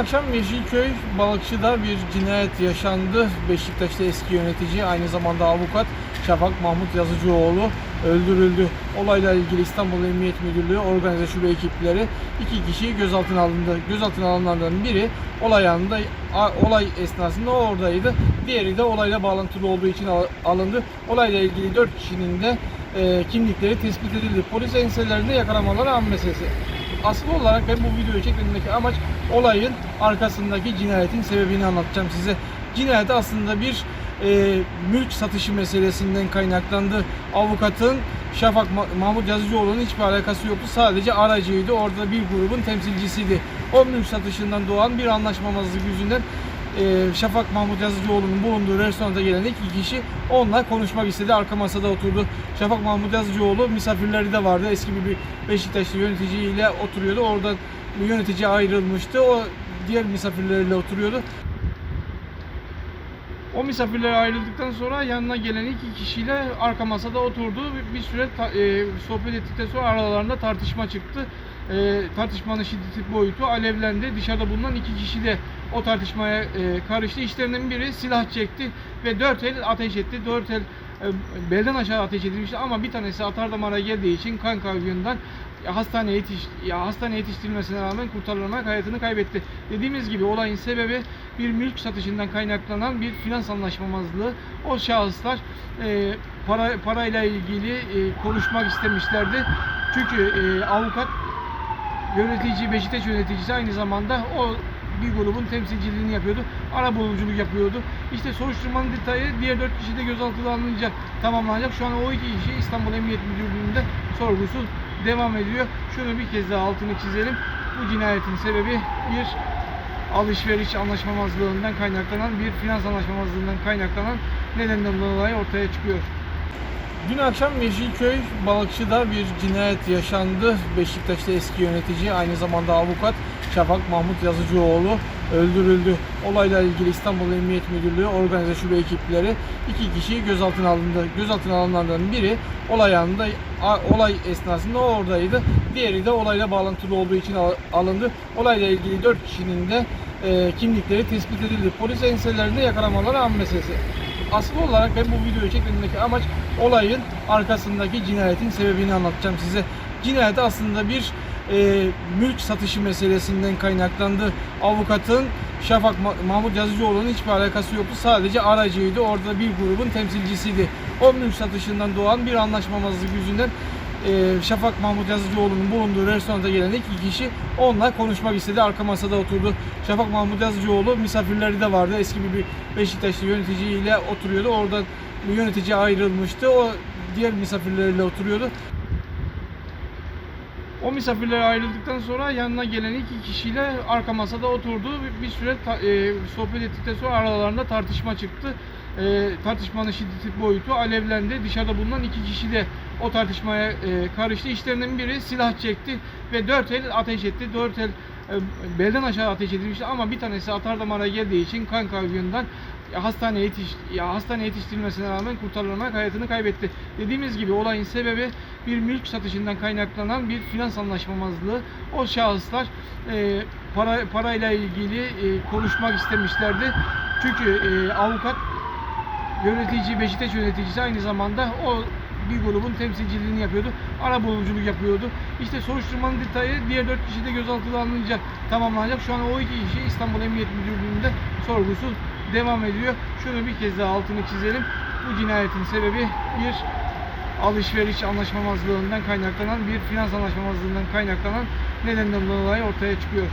akşam Yeşilköy Balıkçı'da bir cinayet yaşandı. Beşiktaş'ta eski yönetici, aynı zamanda avukat Şafak Mahmut Yazıcıoğlu öldürüldü. Olayla ilgili İstanbul Emniyet Müdürlüğü organize şube ekipleri iki kişi gözaltına alındı. Gözaltına alınanlardan biri olay anında, olay esnasında oradaydı. Diğeri de olayla bağlantılı olduğu için al- alındı. Olayla ilgili dört kişinin de e, kimlikleri tespit edildi. Polis enselerinde yakalamaları an meselesi. Asıl olarak ben bu videoyu çekmemdeki amaç olayın arkasındaki cinayetin sebebini anlatacağım size. Cinayet aslında bir e, mülk satışı meselesinden kaynaklandı. Avukatın Şafak Ma- Mahmut Yazıcıoğlu'nun hiçbir alakası yoktu. Sadece aracıydı. Orada bir grubun temsilcisiydi. O mülk satışından doğan bir anlaşmamazlık yüzünden e, Şafak Mahmut Yazıcıoğlu'nun bulunduğu restoranda gelen iki kişi onunla konuşmak istedi. Arka masada oturdu. Şafak Mahmut Yazıcıoğlu misafirleri de vardı. Eski bir Beşiktaşlı yöneticiyle oturuyordu. Oradan yönetici ayrılmıştı. O diğer misafirleriyle oturuyordu. O misafirler ayrıldıktan sonra yanına gelen iki kişiyle arka masada oturdu. Bir- süre ta- e, sohbet ettikten sonra aralarında tartışma çıktı. E, tartışmanın şiddeti boyutu alevlendi. Dışarıda bulunan iki kişi de o tartışmaya e, karıştı. İşlerinden biri silah çekti ve dört el ateş etti. Dört el e, belden aşağı ateş edilmişti ama bir tanesi atar damara geldiği için kan kaybından hastaneye yetiş ya hastaneye yetiştirilmesine rağmen kurtarılarak hayatını kaybetti. Dediğimiz gibi olayın sebebi bir mülk satışından kaynaklanan bir finans anlaşmamazlığı. O şahıslar e, para parayla ilgili e, konuşmak istemişlerdi. Çünkü e, avukat yönetici, Beşiktaş yöneticisi aynı zamanda o bir grubun temsilciliğini yapıyordu. Ara buluculuk yapıyordu. İşte soruşturmanın detayı diğer dört kişi de gözaltına alınınca tamamlanacak. Şu an o iki kişi İstanbul Emniyet Müdürlüğü'nde sorgusu devam ediyor. Şunu bir kez daha altını çizelim. Bu cinayetin sebebi bir alışveriş anlaşmamazlığından kaynaklanan bir finans anlaşmamazlığından kaynaklanan nedenden dolayı ortaya çıkıyor. Dün akşam Yeşilköy Balıkçı'da bir cinayet yaşandı. Beşiktaş'ta eski yönetici, aynı zamanda avukat Şafak Mahmut Yazıcıoğlu öldürüldü. Olayla ilgili İstanbul Emniyet Müdürlüğü organize şube ekipleri iki kişi gözaltına alındı. Gözaltına alınanlardan biri olay anında, olay esnasında oradaydı. Diğeri de olayla bağlantılı olduğu için al- alındı. Olayla ilgili dört kişinin de e, kimlikleri tespit edildi. Polis enselerinde yakalamaları an meselesi. Asıl olarak ben bu videoyu çekmemdeki amaç olayın arkasındaki cinayetin sebebini anlatacağım size. Cinayet aslında bir e, mülk satışı meselesinden kaynaklandı. Avukatın Şafak Ma- Mahmut Yazıcıoğlu'nun hiçbir alakası yoktu. Sadece aracıydı. Orada bir grubun temsilcisiydi. O mülk satışından doğan bir anlaşmamazlık yüzünden e, Şafak Mahmut Yazıcıoğlu'nun bulunduğu restoranda gelen iki kişi onunla konuşmak istedi. Arka masada oturdu. Şafak Mahmut Yazıcıoğlu misafirleri de vardı. Eski bir Beşiktaşlı yöneticiyle oturuyordu. Oradan yönetici ayrılmıştı. O diğer misafirleriyle oturuyordu. O misafirler ayrıldıktan sonra yanına gelen iki kişiyle arka masada oturdu. Bir- süre ta- e, sohbet ettikten sonra aralarında tartışma çıktı. E, tartışmanın şiddeti boyutu alevlendi. Dışarıda bulunan iki kişi de o tartışmaya e, karıştı. İşlerinden biri silah çekti ve dört el ateş etti. Dört el e, belden aşağı ateş edilmişti ama bir tanesi atar damara geldiği için kan kaybından hastaneye yetiş ya hastaneye yetiştirilmesine rağmen kurtarılarak hayatını kaybetti. Dediğimiz gibi olayın sebebi bir mülk satışından kaynaklanan bir finans anlaşmamazlığı. O şahıslar e, para parayla ilgili e, konuşmak istemişlerdi. Çünkü e, avukat yönetici, Beşiktaş yöneticisi aynı zamanda o bir grubun temsilciliğini yapıyordu. Ara buluculuk yapıyordu. İşte soruşturmanın detayı diğer dört kişi de gözaltına alınınca tamamlanacak. Şu an o iki kişi İstanbul Emniyet Müdürlüğü'nde sorgusu devam ediyor. Şunu bir kez daha altını çizelim. Bu cinayetin sebebi bir alışveriş anlaşmamazlığından kaynaklanan bir finans anlaşmamazlığından kaynaklanan nedenden dolayı ortaya çıkıyor.